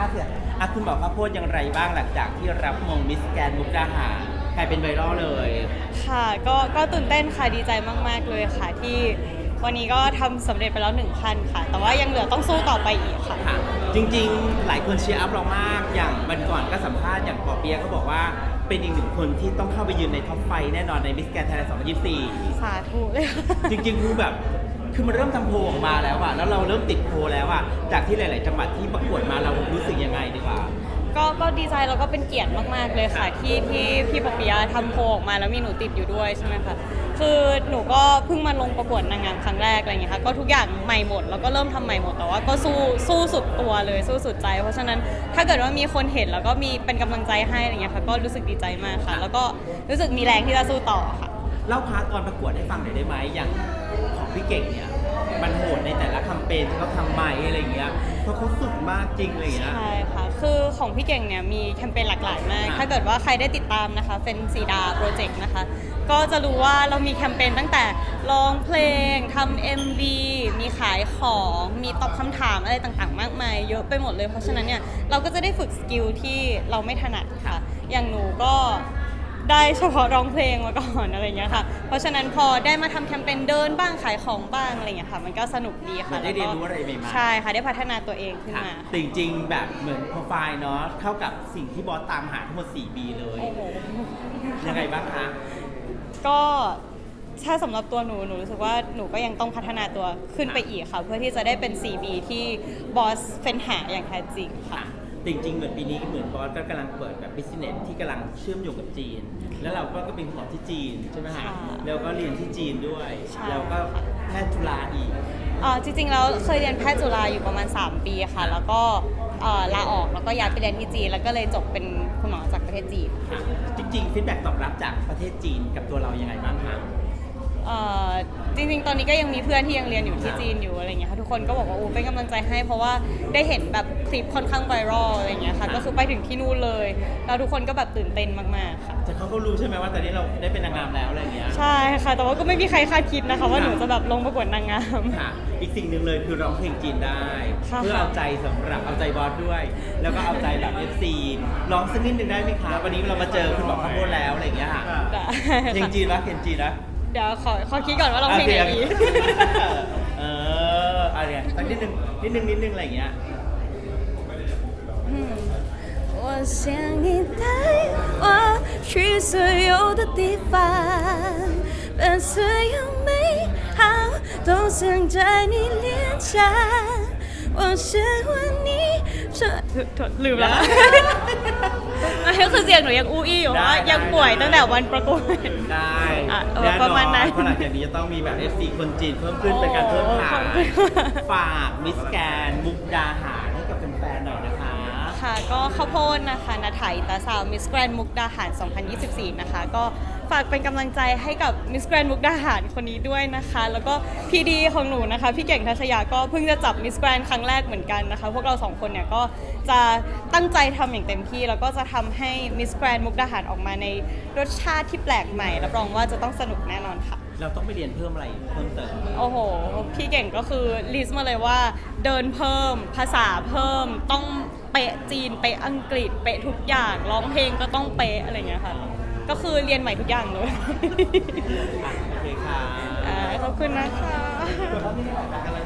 อะเถอะอะคุณบอกข้าวโพดอย่างไรบ้างหลังจากที่รับมงมิสแกนมุกดาหารกลายเป็นไวรัลเลย ค่ะก็ก็ตื่นเต้นค่ะดีใจมาก ๆ เลยค่ะที่วันนี้ก็ทำสำเร็จไปแล้วหนึ่งขั้นค่ะ แต่ว่ายังเหลือต้องสู้ต่อไปอีกค่ะ ค่ะจริงๆ หลายคนเชียร์อัพเรามาก อย่างวันก่อนก็สัมภาษณ์อย่างปอเปียะก็บอกว่าเป็นอีกหนึ่งคนที่ต้องเข้าไปยืนในท็อปไฟว์แน่นอนในมิสแกนไทยแลนด์2024 สาธุเลยค่ะ จริงๆ คือแบบ คือมันเริ่มทำโพลออกมาแล้วอะแล้วเราเริ่มติดโพลแล้วอะจากที่หลาย ๆ จังหวัดที่ ดีใจแล้วก็เป็นเกียรติมากๆเลยค่ะ ที่ที่พี่ปะปิยะทำโพลออกมาแล้วมีหนูติดอยู่ด้วยใช่ไหมคะคือหนูก็เพิ่งมาลงประกวดนางงามครั้งแรกอะไรอย่างเงี้ยค่ะก็ทุกอย่างใหม่หมดแล้วก็เริ่มทำใหม่หมดแต่ว่าก็สู้สู้สุดตัวเลยสู้สุดใจ เพราะฉะนั้นถ้าเกิดว่ามีคนเห็นแล้วก็มีเป็นกำลังใจให้อะไรเงี้ยค่ะก็รู้สึกดีใจมากค่ะ แล้วก็รู้สึกมีแรงที่จะสู้ต่อค่ะ เล่าพาร์ทตอนประกวดให้ฟังหน่อยได้ไหมอย่างของพี่เก่งเนี่ย มันโหดในแต่ละแคมเปญที่เขาทำมาอะไรอย่างเงี้ยเพราะเขาสุดมากจริงอะไรอย่างเงี้ย ใช่ค่ะ คือของพี่เก่งเนี่ยมีแคมเปญหลากหลายมากค่ะ ถ้าเกิดว่าใครได้ติดตามนะคะเฟนซีดาโปรเจกต์นะคะ ก็จะรู้ว่าเรามีแคมเปญตั้งแต่ร้องเพลงทำ MV มีขายของ มีตอบคำถามอะไรต่างๆ มากมาย เยอะไปหมดเลย เพราะฉะนั้นเนี่ยเราก็จะได้ฝึกสกิลที่เราไม่ถนัดค่ะ อย่างหนูก็ ได้เฉพาะร้องเพลงมาก่อนอะไรอย่างเงี้ยค่ะ เพราะฉะนั้นพอได้มาทำแคมเปญเดินบ้างขายของบ้างอะไรอย่างเงี้ยค่ะ มันก็สนุกดีมัค่ะนได้เรียนรู้อะไรใหม่ๆ ใช่ค่ะได้พัฒนาตัวเองขึ้นค่ะมา แต่จริงๆ แบบเหมือนโปรไฟล์เนาะเท่ากับสิ่งที่บอสตามหาทั้งหมด 4 ปีเลยโอ้โหยังไงบ้างคะ ก็ถ้าสำหรับตัวหนูหนูรู้สึกว่าหนูก็ยังต้องพัฒนาตัวขึ้นไปอีกค่ะ เพื่อที่จะได้เป็น 4B ที่บอสเฟ้นหาอย่างแท้จริงค่ะ ค่ะจริงๆเหมือนปีนี้เหมือนบอสก็กำลังเปิดแบบบิสเนสที่กำลังเชื่อมโยงกับจีน แล้วเราก็ก็เป็นหมอที่จีนใช่ไหมฮะค่ะแล้วก็เรียนที่จีนด้วย ใช่ แล้วก็แพทย์จุฬาอีกอ่าจริงๆแล้วเคยเรียนแพทย์จุฬาอยู่ประมาณ 3 ปีค่ะ แล้วก็เอ่อลาออกแล้วก็ย้ายไปเรียนที่จีนแล้วก็เลยจบเป็นคุณหมอจากประเทศจีนค่ะจริงๆฟีดแบ็กตอบรับจากประเทศจีนกับตัวเรายังไงบ้างคะ เอ่อจริงๆ ตอนนี้ก็ยังมีเพื่อนที่ยังเรียนอยู่ที่จีนอยู่อะไรเงี้ยค่ะทุกคนก็บอกว่าโอ้เป็นกำลังใจให้เพราะว่าได้เห็นแบบคลิปค่อนข้างไวรัลอะไรเงี้ยค่ะก็คือไปถึงที่นู่นเลย แล้วทุกคนก็แบบตื่นเต้นมากๆค่ะ แต่เขาก็รู้ใช่ไหมว่าตอนนี้เราได้เป็นนางงามแล้วอะไรอย่างเงี้ย ใช่ค่ะ แต่ว่าก็ไม่มีใครคาดคิดนะคะ ว่าหนูจะแบบลงประกวดนางงาม ค่ะอีกสิ่งหนึ่งเลยคือร้องเพลงจีนได้ ค่ะ เพื่อเอาใจสำหรับเอาใจบอสด้วย แล้วก็เอาใจแบบ FC ร้องสักนิดหนึ่งได้ไหมคะวันนี้เรามาเจอคุณบอกข้าวโพดแล้วอะไรอย่างเงี้ยค่ะได้เพลงค่ะจีนนะเพลงจีนนะ เดี๋ยวขอขอคิดก่อนว่าลองเพลงไหนดี เอออะไรเนี่ยสักนิดนึงนิดนึงนิดนึงอะไรอย่างเงี้ย 我想你带我去所有的地方，把所有美好都镶在你脸上。我想问 你这ลืมแล้วไม่ก็คือเสียงหนูยังอู้อี้อยู่เพราะว่ายังป่วยตั้งแต่วันประกวด ได้อะเออแน่นอนประมาณนั้นเพราะหลังจากนี้จะต้องมีแบบ FC คนจีนเพิ่มขึ้นเป็นการเพิ่มฐานโอ้ขอบคุณ ฝากมิสแกนมุกดาหารให้กับแฟนๆหน่อยนะคะ ค่ะก็ข้าวโพดนะคะนาไถตาสาวมิสแกรนมุกดาหาร 2024 นะคะ ก็ ฝากเป็นกำลังใจให้กับมิสแกรนมุกดาหารคนนี้ด้วยนะคะ แล้วก็พีดีของหนูนะคะ พี่เก่งทัชยาก็เพิ่งจะจับมิสแกรนครั้งแรกเหมือนกันนะคะ พวกเราสองคนเนี่ยก็จะตั้งใจทำอย่างเต็มที่ แล้วก็จะทำให้มิสแกรนมุกดาหารออกมาในรสชาติที่แปลกใหม่รับรองว่าจะต้องสนุกแน่นอนค่ะ เราต้องไปเรียนเพิ่มอะไรเพิ่มเติม โอ้โห พี่เก่งก็คือลิสต์มาเลยว่า เดินเพิ่ม ภาษาเพิ่ม ต้องเป๊ะจีน เป๊ะอังกฤษ เป๊ะทุกอย่าง ร้องเพลงก็ต้องเป๊ะอะไรเงี้ยค่ะ ก็คือเรียนใหม่ทุกอย่างเลยอะโอเคค่ะ อ่าขอบคุณนะคะตัวเขาไม่ได้ออกมากันเลย